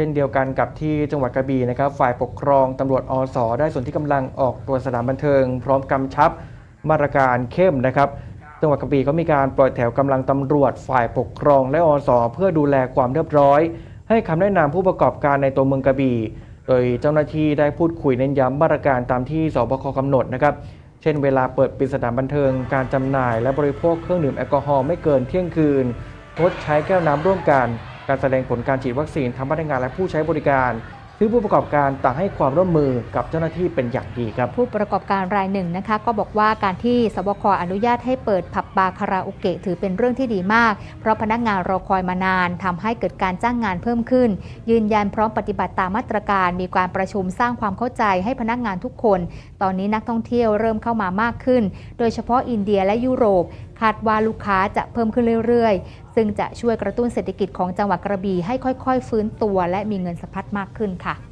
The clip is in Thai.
เช่นเดียวกันกับที่จังหวัดกระบี่นะครับ ฝ่ายปกครองตำรวจอสได้ส่วนที่กำลังออกตรวจสถานบันเทิง พร้อมกำชับมาตรการเข้มนะครับ จังหวัดกระบี่ก็มีการปล่อยแถวกำลังตำรวจ ฝ่ายปกครองและอสเพื่อดูแลความเรียบร้อย ให้คำแนะนำผู้ประกอบการในตัวเมืองกระบี่ โดยเจ้าหน้าที่ได้พูดคุยเน้นย้ำมาตรการตามที่สบคกำหนดนะครับ เช่นเวลาเปิดปิดสถานบันเทิง การจำหน่าย และบริโภคเครื่องดื่มแอลกอฮอล์ไม่เกินเที่ยงคืนงดใช้แก้วน้ำร่วมกัน การแสดงผลการฉีดวัคซีนทำพนักงานและผู้ใช้บริการซึ่งผู้ประกอบการต่างให้ความร่วมมือกับเจ้าหน้าที่เป็นอย่างดีครับ ผู้ประกอบการรายหนึ่งนะคะ ก็บอกว่าการที่สบคอนุญาตให้เปิดผับบาร์คาราโอเกะถือเป็นเรื่องที่ดีมาก เพราะพนักงานรอคอยมานานทำให้เกิดการจ้างงานเพิ่มขึ้น ยืนยันพร้อมปฏิบัติตามมาตรการมีการประชุมสร้างความเข้าใจให้พนักงานทุกคน ตอนนี้นักท่องเที่ยวเริ่มเข้ามามากขึ้น โดยเฉพาะอินเดียและยุโรป คาดว่าลูกค้าจะเพิ่มขึ้นเรื่อยๆ ซึ่งจะช่วยกระตุ้นเศรษฐกิจของจังหวัดกระบี่ให้ค่อยๆ ฟื้นตัว และมีเงินสะพัดมากขึ้นค่ะ